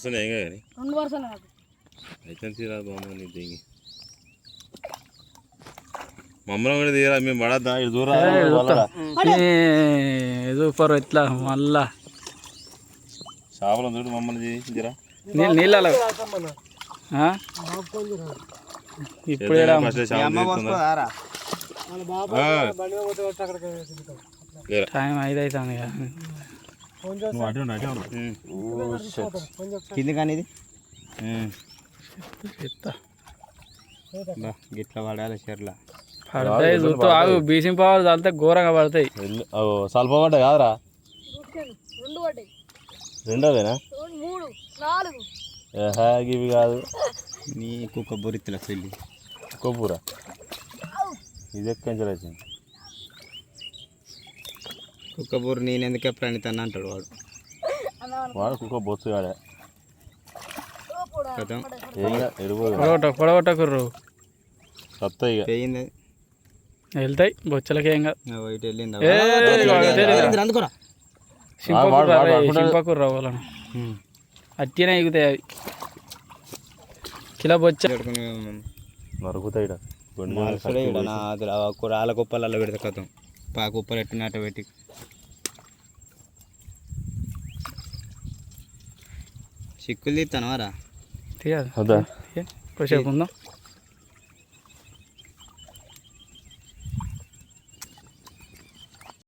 అసలు ఏం కానీ. రెండు వరుసలు నాకు. అయితే తీరా బామ్మ నీ దిగి. మమ్మల్ని కూడా తీరా మేము పడద్దా? ఇటు దూరం సూపర్ ఇట్లా మళ్ళా. చేపలను చూడు మమ్మల్ని తీరా. నీళ్ళు నీళ్ళలో. ఆ? ఇప్పుడు టైం ఐదు అవుతుంది కదా కింది కానీ ఇది గిట్ల పడాలి చెర్ల పడతాయి చూస్తూ ఆగు బీసింగ్ పవర్ చల్లితే ఘోరంగా పడతాయి. వెళ్ళు. ఓ, స్వల్ప పడ్డా కాదురా? రెండోదేనా? ఇవి కాదు. నీ కుక్క బొరిత్తుల చెల్లి కొబ్బూర? ఇది ఎక్కించలు వచ్చింది? కుక్క బొర్రు నేను ఎందుకే ప్రణితాన్ని అంటాడు వాడు. వాడు కుక్క బొచ్చు కాడే కథం పొడగొట్ట పొడగొట్ట కుర్రు. పోయింది. వెళ్తాయి బొచ్చలకి ఏం కాదు వెళ్ళింది అందుకోరా. వాళ్ళను అట్టినే ఎగుతాయి అవి. కిలో బొచ్చ. నరుకుతాయి ఈడ. గొండు మీద మార్చుడే ఈడ. నా అది ఆ కూర ఆల కుప్పలలో పెడితే కథం. పా కుప్పలు ఎట్టినట్టు పెట్టి. చిక్కులు తీస్తాను వారా తీయాలి ఉందాం.